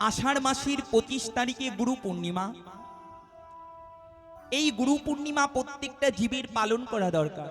আষাঢ় মাসের পঁচিশ তারিখে গুরু পূর্ণিমা। এই গুরু পূর্ণিমা প্রত্যেকটা জীবের পালন করা দরকার।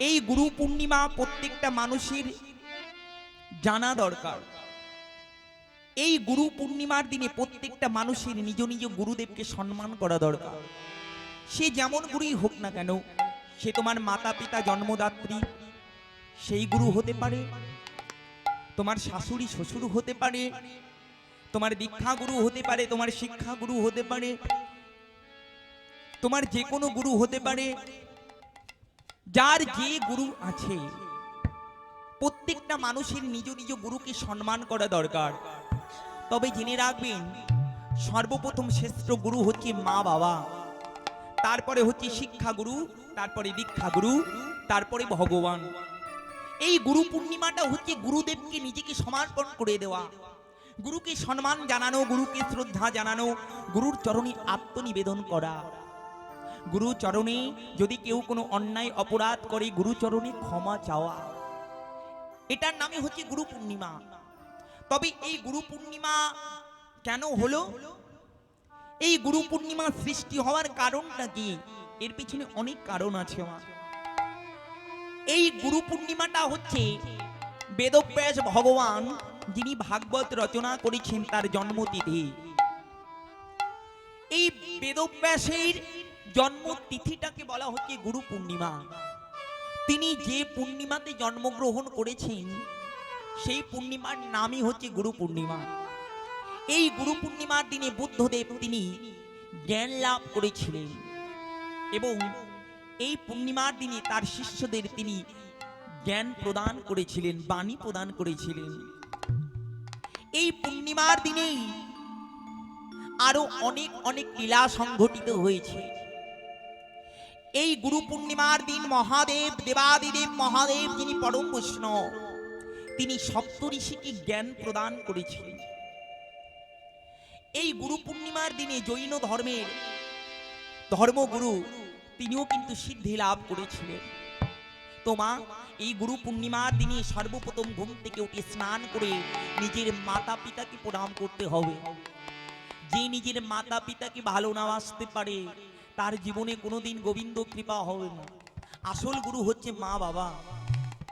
এই গুরু পূর্ণিমা প্রত্যেকটা মানুষের জানা দরকার। এই গুরু পূর্ণিমার দিনে প্রত্যেকটা মানুষের নিজ নিজ গুরুদেবকে সম্মান করা দরকার। সে যেমন গুরুই হোক না কেন, সে তোমার মাতা পিতা জন্মদাত্রী, সেই গুরু হতে পারে তোমার শাশুড়ি শ্বশুর হতে পারে, তোমার দীক্ষা গুরু হতে পারে, তোমার শিক্ষা গুরু হতে পারে, তোমার যে কোনো গুরু হতে পারে, যার যে গুরু আছে, প্রত্যেকটা মানুষের নিজ নিজ গুরুকে সম্মান করা দরকার। তবে জেনে রাখবেন, সর্বপ্রথম শ্রেষ্ঠ গুরু হচ্ছে মা বাবা, তারপরে হচ্ছে শিক্ষা গুরু তারপরে দীক্ষা গুরু তারপরে ভগবান। এই গুরু পূর্ণিমাটা হচ্ছে গুরুদেবকে নিজেকে সমর্পণ করে দেওয়া। গুরুকে সম্মান জানানো, গুরুকে শ্রদ্ধা জানানো, গুরুর চরণে আত্মনিবেদন করা। গুরু চরণে যদি কেউ কোনো অন্যায়, অপরাধ করে, গুরু চরণে ক্ষমা চাওয়া। এটার নামে হচ্ছে গুরু পূর্ণিমা। তবে এই গুরু পূর্ণিমা কেন হলো? এই গুরু পূর্ণিমা সৃষ্টি হওয়ার কারণটা কি? এর পিছনে অনেক কারণ আছে মা এই গুরু পূর্ণিমাটা হচ্ছে বেদব্যাস ভগবান, যিনি ভাগবত রচনা করেছেন তার জন্মতিথি। এই বেদব্যাসের জন্মতিথিটাকে বলা হচ্ছে গুরু পূর্ণিমা। তিনি যে পূর্ণিমাতে জন্মগ্রহণ করেছেন, সেই পূর্ণিমার নামই হচ্ছে গুরু পূর্ণিমা। এই গুরু পূর্ণিমার দিনে বুদ্ধদেব তিনি জ্ঞান লাভ করেছিলেন এবং এই পূর্ণিমার দিনে তার শিষ্যদের তিনি জ্ঞান প্রদান করেছিলেন, বাণী প্রদান করেছিলেন। এই পূর্ণিমার দিনেই আরও অনেক অনেক লীলা সংঘটিত হয়েছে। এই গুরু পূর্ণিমার দিন মহাদেব, দেবাদিদেব, মহাদেব যিনি পরম বৈষ্ণব, তিনি সপ্তঋষিকে জ্ঞান প্রদান করেছিলেন। এই গুরু পূর্ণিমার দিনে জৈন ধর্মের ধর্মগুরু তিনিও কিন্তু সিদ্ধি লাভ করেছিলেন। তোমা, এই গুরু পূর্ণিমার দিনে সর্বপ্রথম ঘুম থেকে উঠে স্নান করে নিজের মাতা পিতাকে প্রণাম করতে হবে। যে নিজের মাতা পিতাকে ভালো না আসতে পারে, তার জীবনে কোনোদিন গোবিন্দ কৃপা হবে না। আসল গুরু হচ্ছে মা বাবা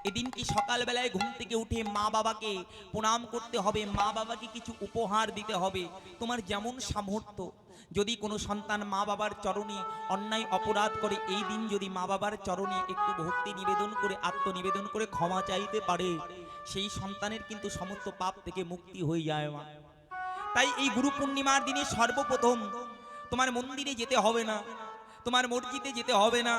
এদিন কি সকালবেলায় ঘুম থেকে উঠে মা বাবাকে প্রণাম করতে হবে। মা বাবাকে কিছু উপহার দিতে হবে। তোমার যেমন সামর্থ্য। যদি কোনো সন্তান মা বাবার চরণে অন্যায়, অপরাধ করে, এই দিন যদি মা বাবার চরণে একটু ভক্তি নিবেদন করে, আত্মনিবেদন করে ক্ষমা চাইতে পারে, সেই সন্তানের কিন্তু সমস্ত পাপ থেকে মুক্তি হয়ে যায় মা। তাই এই গুরু পূর্ণিমার দিনে সর্বপ্রথম তোমার মন্দিরে যেতে হবে না। তোমার মসজিদে যেতে হবে না,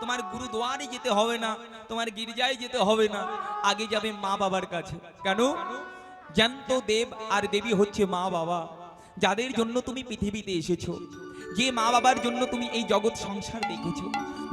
তোমার গুরুদুয়ারে যেতে হবে না, তোমার গির্জায় যেতে হবে না, আগে যাবে মা বাবার কাছে। কেন? জ্যান্ত দেব আর দেবী হচ্ছে মা বাবা, যাদের জন্য তুমি পৃথিবীতে এসেছ, যে মা বাবার জন্য তুমি এই জগৎ সংসার দেখেছ।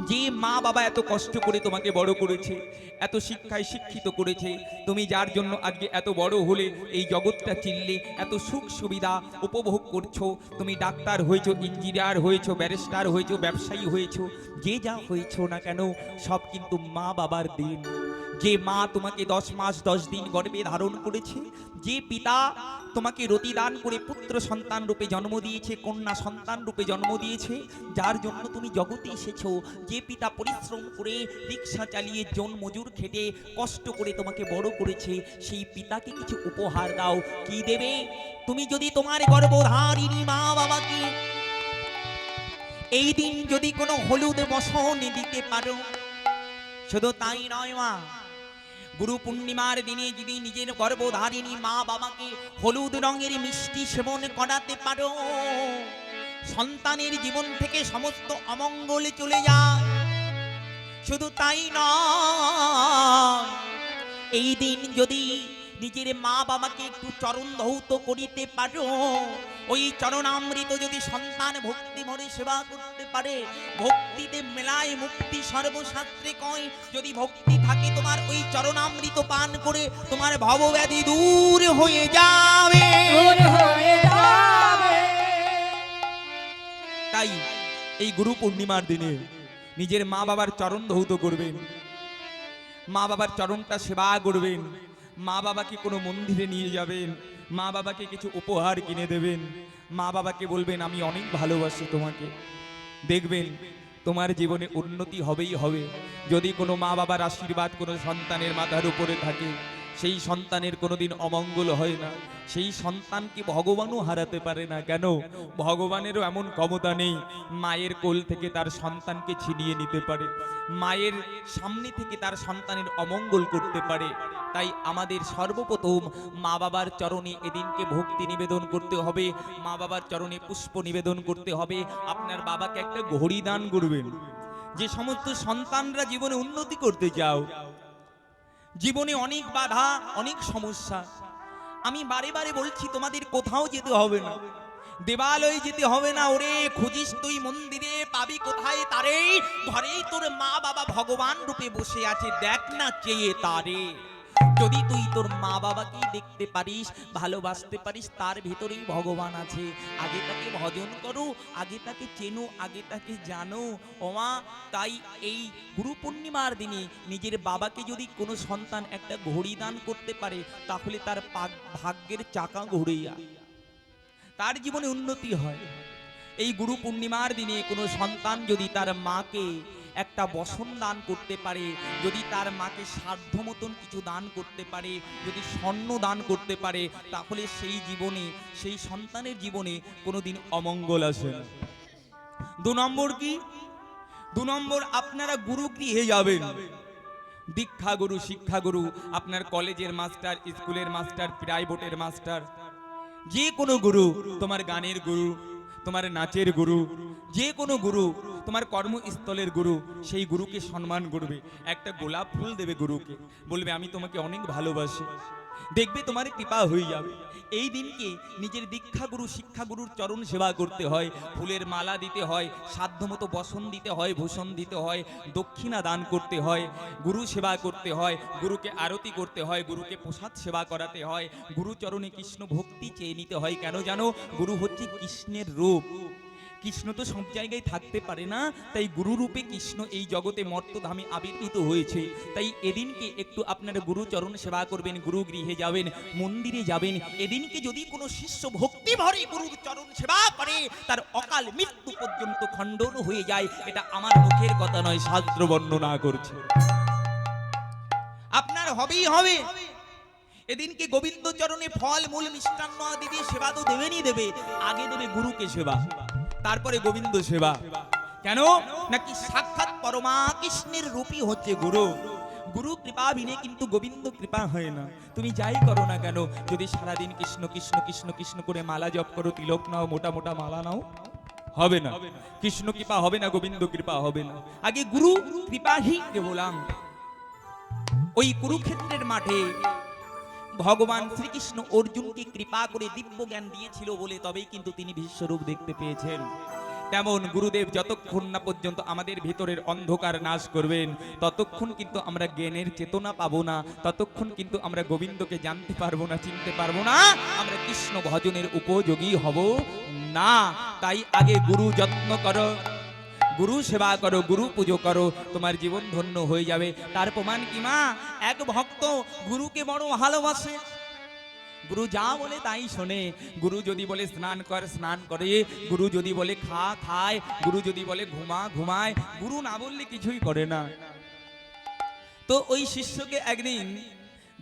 যে মা বাবা এত কষ্ট করে তোমাকে বড় করেছে, এত শিক্ষায় শিক্ষিত করেছে, তুমি যার জন্য আজকে এত বড় হলে, এই জগৎটা চিনলে, এত সুখ সুবিধা উপভোগ করছ, তুমি ডাক্তার হয়েছো ইঞ্জিনিয়ার হয়েছো ব্যারিস্টার হয়েছো, ব্যবসায়ী হয়েছো, যে যা হয়েছো না কেন, সব কিন্তু মা বাবার দিন। যে মা তোমাকে দশ মাস, দশ দিন গর্ভে ধারণ করেছে, যে পিতা তোমাকে রতিদান করে পুত্র সন্তান রূপে জন্ম দিয়েছে, কন্যা সন্তান রূপে জন্ম দিয়েছে, যার জন্য তুমি জগতে এসেছ, যে পিতা পরিশ্রম করে রিক্সা চালিয়ে জন মজুর খেটে কষ্ট করে তোমাকে বড় করেছে, সেই পিতাকে কিছু উপহার দাও। কি দেবে? তুমি যদি তোমার গর্ভধারিণী মা বাবাকে এই দিন যদি কোনো হলুদ বসন দিতে পারো, শুধু তাই নয় মা গুরু পূর্ণিমার দিনে যদি নিজের গর্ভধারিণী মা বাবাকে হলুদ রঙের মিষ্টি সেবন করাতে পারো। সন্তানের জীবন থেকে সমস্ত অমঙ্গল চলে যায়। শুধু তাই নয়, এই দিন যদি নিজের মা বাবাকে একটু চরণ ধৌত করিতে পারো, ওই চরণামৃত যদি সন্তান ভক্তি ভরে সেবা করতে পারে। ভক্তিতে মেলায় মুক্তি সর্বশাস্ত্রে কয় যদি ভক্তি থাকে তোমার ওই চরণামৃত পান করে তোমার ভবব্যাধি দূর হয়ে যাবে। তাই এই গুরু পূর্ণিমার দিনে নিজের মা বাবার চরণ ধৌত করবেন। মা বাবার চরণটা সেবা করবেন। মা বাবাকে কোনো মন্দিরে নিয়ে যাবেন। মা বাবাকে কিছু উপহার কিনে দেবেন। মা বাবাকে বলবেন আমি অনেক ভালোবাসি তোমাকে। দেখবেন তোমার জীবনে উন্নতি হবেই হবে। যদি কোনো মা বাবার আশীর্বাদ কোনো সন্তানের মাথার উপরে থাকে সেই সন্তানের কোনোদিন অমঙ্গল হয় না। সেই সন্তানকে ভগবানও হারাতে পারে না কেন? ভগবানেরও এমন ক্ষমতা নেই, মায়ের কোল থেকে তার সন্তানকে ছিনিয়ে নিতে পারে। মায়ের সামনে থেকে তার সন্তানের অমঙ্গল করতে পারে। তাই আমাদের সর্বপ্রথম মা বাবার চরণে এদিনকে ভক্তি নিবেদন করতে হবে। মা বাবার চরণে পুষ্প নিবেদন করতে হবে। আপনার বাবাকে একটা ঘড়ি দান করবেন। যে সমস্ত সন্তানরা জীবনে উন্নতি করতে চাও জীবনে অনেক বাধা, অনেক সমস্যা। আমি বারে বারে বলছি, তোমাদের কোথাও যেতে হবে না। দেবালয়ে যেতে হবে না, ওরে খুঁজিস তুই মন্দিরে, পাবি কোথায় তারে? ঘরেই তোর মা বাবা ভগবান রূপে বসে আছে, দেখ না চেয়ে তারে। যদি তুই তোর মা বাবাকে দেখতে পারিস, ভালোবাসতে পারিস, তার ভিতরেই ভগবান আছে। আগে তাকে ভজন করো, আগে তাকে চেনো, আগে তাকে জানো। ওমা, তাই এই গুরু পূর্ণিমার দিনে নিজের বাবাকে যদি কোনো সন্তান একটা ঘড়ি দান করতে পারে, তাহলে তার ভাগ্যের চাকা ঘুরে যায় তার জীবনে উন্নতি হয়। এই গুরু পূর্ণিমার দিনে কোনো সন্তান যদি তার মাকে একটা বসন দান করতে পারে, যদি তার মাকে সাধ্য মতন কিছু দান করতে পারে, যদি স্বর্ণ দান করতে পারে, তাহলে সেই জীবনে, সেই সন্তানের জীবনে কোনোদিন অমঙ্গল আসে দু নম্বর কি? দু নম্বর, আপনারা গুরু গৃহে যাবেন। দীক্ষা গুরু শিক্ষা গুরু আপনার কলেজের মাস্টার, স্কুলের মাস্টার, প্রাইভেটের মাস্টার, যে কোনো গুরু, তোমার গানের গুরু, তোমার নাচের গুরু, যে কোনো গুরু তোমার কর্মস্থলের গুরু, সেই গুরুকে সম্মান করবে। একটা গোলাপ ফুল দেবে গুরুকে। বলবে, আমি তোমাকে অনেক ভালোবাসি। দেখবে তোমার কৃপা হয়ে যাবে। এই দিনকে নিজের দীক্ষাগুরু, শিক্ষাগুরুর চরণ সেবা করতে হয়। ফুলের মালা দিতে হয়, সাধ্যমতো বসন দিতে হয়, ভূষণ দিতে হয়, দক্ষিণা দান করতে হয়, গুরু সেবা করতে হয়, গুরুকে আরতি করতে হয়, গুরুকে প্রসাদ সেবা করাতে হয়। গুরুচরণে কৃষ্ণ ভক্তি চেয়ে নিতে হয়। কেন জানো? গুরু হচ্ছে কৃষ্ণের রূপ। কৃষ্ণ তো সব জায়গায় থাকতে পারে না, তাই গুরুরূপে কৃষ্ণ এই জগতে মর্তধামে আবির্ভূত হয়েছে। তাই এদিনকে একটু আপনারা গুরুচরণ সেবা করবেন গুরু গৃহে যাবেন, মন্দিরে যাবেন। এদিনকে যদি কোনো শিষ্য ভক্তি ভরে গুরুর চরণ সেবা করে, তার অকাল মৃত্যু পর্যন্ত খণ্ডন হয়ে যায়, এটা আমার মুখের কথা নয়, শাস্ত্র বর্ণনা করছে। আপনার হবেই হবে। এদিনকে গোবিন্দ চরণে ফল, মূল, মিষ্টান্ন দিবে সেবা তো দেবেনই দেবে, আগে দেবে গুরুকে সেবা। তারপরে গোবিন্দ সেবা। কেন? নাকি সাক্ষাৎ পরমা কৃষ্ণের রূপই হচ্ছে গুরু। গুরু কৃপা বিনে কিন্তু গোবিন্দ কৃপা হয় না। তুমি যাই করো না কেন? যদি সারাদিন কৃষ্ণ কৃষ্ণ কৃষ্ণ কৃষ্ণ করে মালা জপ করো, তিলক নাও, মোটা মোটা মালা নাও, হবে না। কৃষ্ণ কৃপা হবে না, গোবিন্দ কৃপা হবে না। আগে গুরু কৃপাহি কেবলাম ওই কুরুক্ষেত্রের মাঠে ভগবান শ্রীকৃষ্ণ অর্জুনকে কৃপা করে দিব্য জ্ঞান দিয়েছিল বলে তবেই কিন্তু তিনি বিশ্বরূপ দেখতে পেয়েছেন। তেমন গুরুদেব যতক্ষণ না পর্যন্ত আমাদের ভিতরের অন্ধকার নাশ করবেন, ততক্ষণ কিন্তু আমরা জ্ঞানের চেতনা পাবো না, ততক্ষণ কিন্তু আমরা গোবিন্দকে জানতে পারব না, চিনতে পারব না, আমরা কৃষ্ণ ভজনের উপযোগী হব না। তাই আগে গুরু যত্ন করো গুরু সেবা করো, গুরু পুজো করো, তোমার জীবন ধন্য হয়ে যাবে। তার প্রমাণ কি মা? এক ভক্ত গুরুকে বড় ভালোবাসে। গুরু যা বলে তাই শোনে। গুরু যদি বলে স্নান কর, স্নান করে। গুরু যদি বলে খা, খায়। গুরু যদি বলে ঘুমা, ঘুমায়। গুরু না বললে কিছুই করে না। তো ওই শিষ্যকে একদিন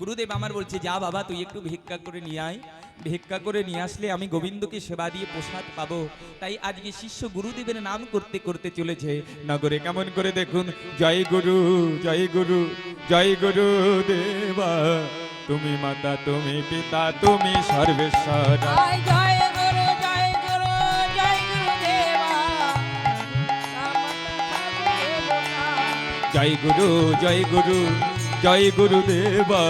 গুরুদেব আমার বলছে, যা বাবা, তুই একটু ভিক্ষা করে নিয়ে আয়। ভিক্ষা করে নিয়ে আসলে আমি গোবিন্দকে সেবা দিয়ে প্রসাদ পাবো। তাই আজকে শিষ্য গুরুদেবের নাম করতে করতে চলেছে। নগরে কেমন করে দেখুন জয় গুরু জয় গুরু জয় গুরু দেবা। তুমি মাতা তুমি পিতা তুমি সর্বেশ্বর। জয় জয় গুরু জয় গুরু জয় গুরু দেবা। জয় গুরু জয় গুরু জয় গুরু দেবা।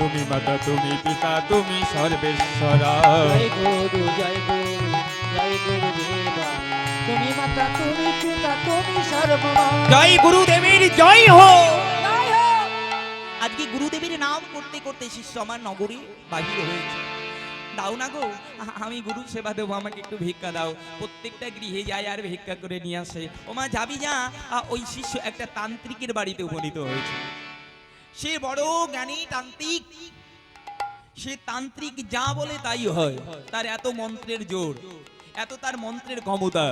তুমি মাতা তুমি পিতা তুমি সর্বেশ্বরা। জয় গুরু জয় গুরু জয় গুরু তুমি মাতা তুমি পিতা তুমি সর্বমা। জয় গুরুদেবের জয় হো। আজকে গুরুদেবের নাম করতে করতে শিষ্য আমার নগরী বাহির হয়েছে। দাও না গো আমি গুরু সেবা দেবো আমাকে একটু ভিক্ষা দাও। প্রত্যেকটা গৃহে যায় আর ভিক্ষা করে নিয়ে আসে। ও মা যাবি যা? ওই শিষ্য একটা তান্ত্রিকের বাড়িতে উপনীত হয়েছে। সে বড় জ্ঞানী তান্ত্রিক। সে তান্ত্রিক যা বলে তাই হয়। তার এত মন্ত্রের জোর, এত তার মন্ত্রের ক্ষমতা।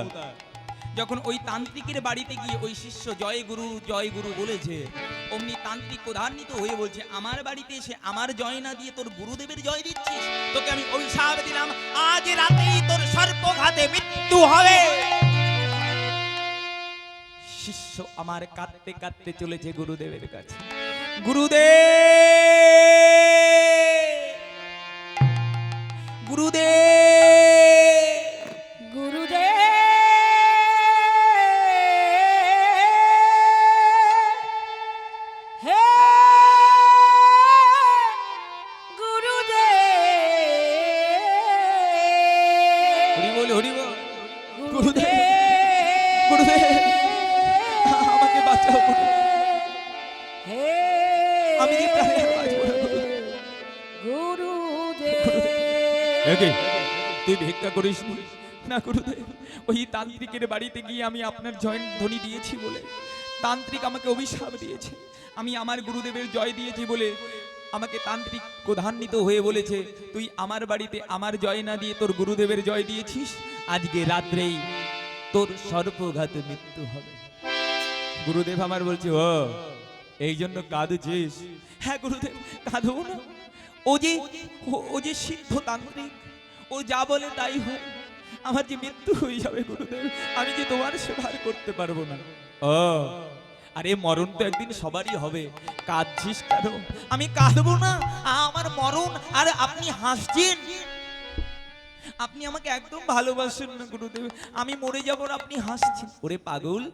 যখন ওই তান্ত্রিকের বাড়িতে গিয়ে ওই শিষ্য জয় গুরু জয় গুরু বলেছে, অমনি তান্ত্রিক প্রধান্বিত হয়ে বলছে, আমার বাড়িতে এসে আমার জয় না দিয়ে তোর গুরুদেবের জয় দিচ্ছিস? তোকে আমি অভিশাপ দিলাম। আজ রাতেই তোর সর্পঘাতে মৃত্যু হবে। শিষ্য আমার কাঁদতে কাঁদতে চলেছে গুরুদেবের কাছে। গুরুদেব গুরুদেব একে তুই ভিক্ষা করিস না? গুরুদেব, ওই তান্ত্রিকের বাড়িতে গিয়ে আমি আপনার জয় ধ্বনি দিয়েছি বলে। তান্ত্রিক আমাকে অভিশাপ দিয়েছে। আমি আমার গুরুদেবের জয় দিয়েছি বলে আমাকে তান্ত্রিক প্রধান্বিত হয়ে বলেছে, তুই আমার বাড়িতে আমার জয় না দিয়ে তোর গুরুদেবের জয় দিয়েছিস? আজকে রাত্রেই তোর সর্পঘাতে মৃত্যু হবে। গুরুদেব আমার বলছে, ও, এই জন্য কাঁদছিস? হ্যাঁ গুরুদেব, কাঁদবো না। ও যে ও যে সিদ্ধ তান্ত্রিক ও যা বলে তাই হয় আমার যে মৃত্যু হয়ে যাবে গুরুদেব আমি যে তোমার সেবা আর করতে পারব না? ও। আরে মরণ তো একদিন সবারই হবে। কাঁদছিস কেন? আমি কাঁদবো না। আমার মরণ আর আপনি হাসছেন। আপনি আমাকে একদম ভালোবাসেন না গুরুদেব। আমি মরে যাব আপনি হাসছেন। ওরে পাগল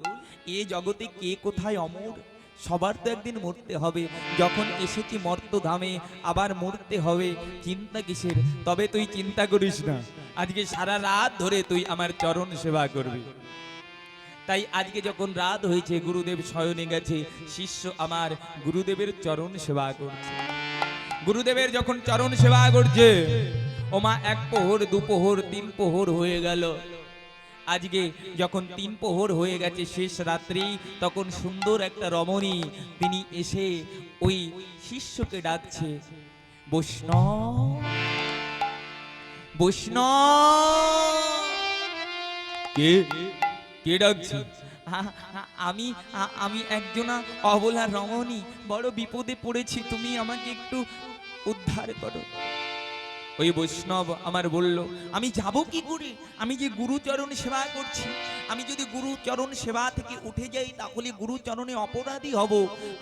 এ জগতে কে কোথায় অমর? সবার তো একদিন মরতে হবে। যখন এসেছি মর্তধামে, আবার মরতে হবে। চিন্তা কিসের? তবে তুই চিন্তা করিস না। আজকে সারা রাত ধরে তুই আমার চরণ সেবা করবি। তাই আজকে যখন রাত হয়েছে, গুরুদেব শয়নে গেছে, শিষ্য আমার গুরুদেবের চরণ সেবা করছে। গুরুদেবের যখন চরণ সেবা করছে, ওমা এক পোহর, দু পোহর, তিন পোহর হয়ে গেল। আজকে যখন তিন পোহর হয়ে গেছে শেষ রাত্রি, তখন সুন্দর একটা রমণী তিনি এসে ওই শিষ্যকে ডাকছে, বৈষ্ণব বৈষ্ণব! কে? কে ডাকছে? আমি আমি একজনা অবলা রমণী, বড় বিপদে পড়েছি, তুমি আমাকে একটু উদ্ধার করো। ওই বৈষ্ণব আমার বলল, আমি যাব কি করে? আমি যে গুরুচরণ সেবা করছি, আমি যদি গুরুচরণ সেবা থেকে উঠে যাই, তাহলে গুরুচরণে অপরাধী হব,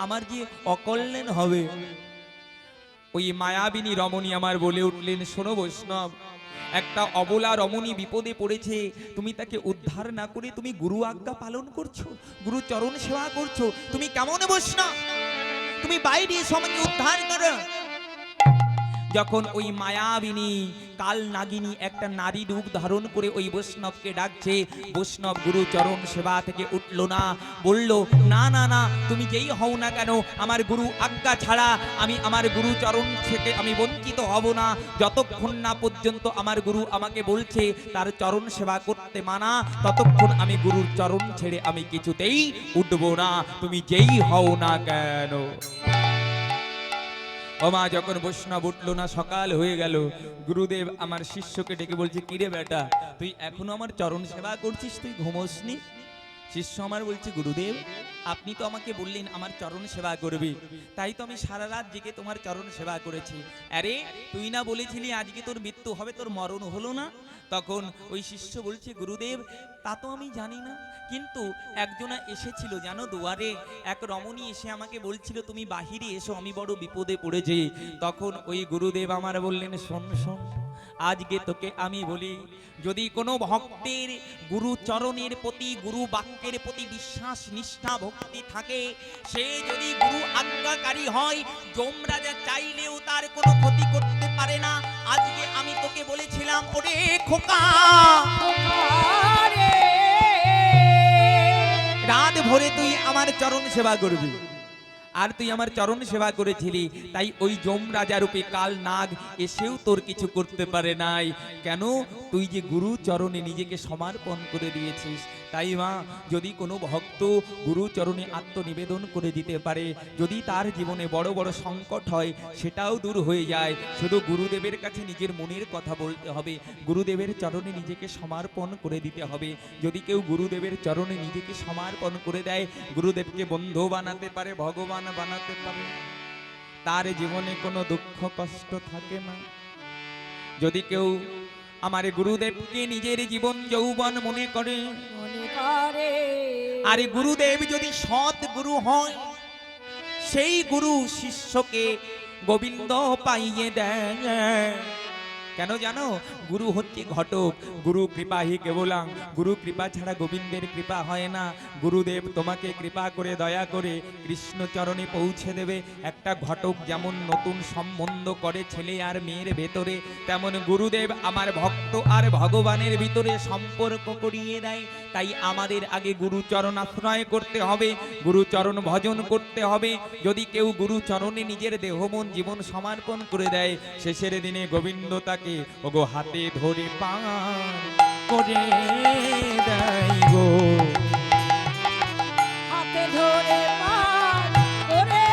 আমার যে অকল্যাণ হবে। ওই মায়াবিনী রমণী আমার বলে উঠলেন, শোনো বৈষ্ণব, একটা অবলা রমণী বিপদে পড়েছে, তুমি তাকে উদ্ধার না করে তুমি গুরু আজ্ঞা পালন করছ গুরু চরণ সেবা করছ, তুমি কেমন বৈষ্ণব? তুমি বাইরে এসো উদ্ধার করো। যখন ওই মায়াবিনী কাল নাগিনী একটা নারী রূপ ধারণ করে ওই বৈষ্ণবকে ডাকছে, বৈষ্ণব গুরু চরণ সেবা থেকে উঠল না। বলল, না না না, তুমি যেই হও না কেন, আমার গুরু আজ্ঞা ছাড়া আমি আমার গুরু চরণ থেকে আমি বঞ্চিত হব না। যতক্ষণ না পর্যন্ত আমার গুরু আমাকে বলছে, তার চরণ সেবা করতে মানা, ততক্ষণ আমি গুরুর চরণ ছেড়ে আমি কিছুতেই উঠবো না। তুমি যেই হও না কেন? ওমা যখন বৈষ্ণব উঠল না, সকাল হয়ে গেল। গুরুদেব আমার শিষ্যকে ডেকে বলছে, কিরে বেটা, তুই এখনও আমার চরণ সেবা করছিস? তুই ঘুমোসনি? শিষ্য আমার বলছে, গুরুদেব আপনি তো আমাকে বললেন আমার চরণ সেবা করবে। তাই তো আমি সারা রাত জেগে তোমার চরণ সেবা করেছি। আরে, তুই না বলেছিলি আজকে তোর মৃত্যু হবে, তোর মরণ হলো না? তখন ওই শিষ্য বলছে, গুরুদেব, তা তো আমি জানি না। কিন্তু একজনা এসেছিল, জানো, দুয়ারে। এক রমণী এসে আমাকে বলছিল, তুমি বাহিরে এসো, আমি বড় বিপদে পড়েছি। তখন ওই গুরুদেব আমার বললেন, শোন শোন আজকে তোকে আমি বলি, যদি কোনো ভক্তের গুরু চরণের প্রতি, গুরু বাক্যের প্রতি বিশ্বাস, নিষ্ঠা, ভক্তি থাকে, সে যদি গুরু আজ্ঞাকারী হয়, যমরাজা চাইলেও তার কোনো ক্ষতি করতে পারে না। আজকে আমি তোকে বলেছিলাম, ওরে খোকা! রাত ভরে তুই আমার চরণ সেবা করবি। আর তুই আমার চরণ সেবা করেছিলি, তাই ওই যম রাজা রূপে কাল নাগ এসেও তোর কিছু করতে পারে নাই। কেন? তুই যে গুরু চরণে নিজেকে সমর্পণ করে দিয়েছিস, তাই মা, যদি কোনো ভক্ত গুরু চরণে আত্মনিবেদন করে দিতে পারে, যদি তার জীবনে বড় বড় সংকট হয়, সেটাও দূর হয়ে যায়। শুধু গুরুদেবের কাছে নিজের মনের কথা বলতে হবে, গুরুদেবের চরণে নিজেকে সমর্পণ করে দিতে হবে। যদি কেউ গুরুদেবের চরণে নিজেকে সমর্পণ করে দেয়, গুরুদেবকে বন্ধু বানাতে পারে, ভগবান বানাতে পারে। তার জীবনে কোনো দুঃখ কষ্ট থাকে না। যদি কেউ আমার গুরুদেবকে নিজের জীবন যৌবন মনে করে মনে করে। আর গুরুদেব যদি সৎ গুরু হয় সেই গুরু শিষ্যকে গোবিন্দ পাইয়ে দেয়। কেন জানো? গুরু হচ্ছে ঘটক, গুরু কৃপা হি কেবলাং, গুরু কৃপা ছাড়া গোবিন্দের কৃপা হয় না। গুরুদেব তোমাকে কৃপা করে দয়া করে কৃষ্ণচরণে পৌঁছে দেবে। একটা ঘটক যেমন নতুন সম্বন্ধ করে ছেলে আর মেয়ের ভেতরে, তেমন গুরুদেব আমার ভক্ত আর ভগবানের ভিতরে সম্পর্ক করিয়ে দেয়। তাই আমাদের আগে গুরুচরণ আশ্রয় করতে হবে গুরুচরণ ভজন করতে হবে। যদি কেউ গুরুচরণে নিজের দেহ মন জীবন সমর্পণ করে দেয় শেষের দিনে গোবিন্দ তাকে ওগো হাতে ধরে পান করে দেয় গো। হাতে ধরে পার করে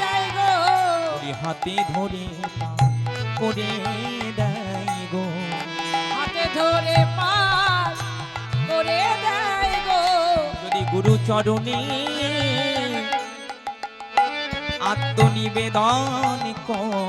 দেয় গো। হাতে ধরে পান করে যদি গুরুচরণে আত্মনিবেদন কর।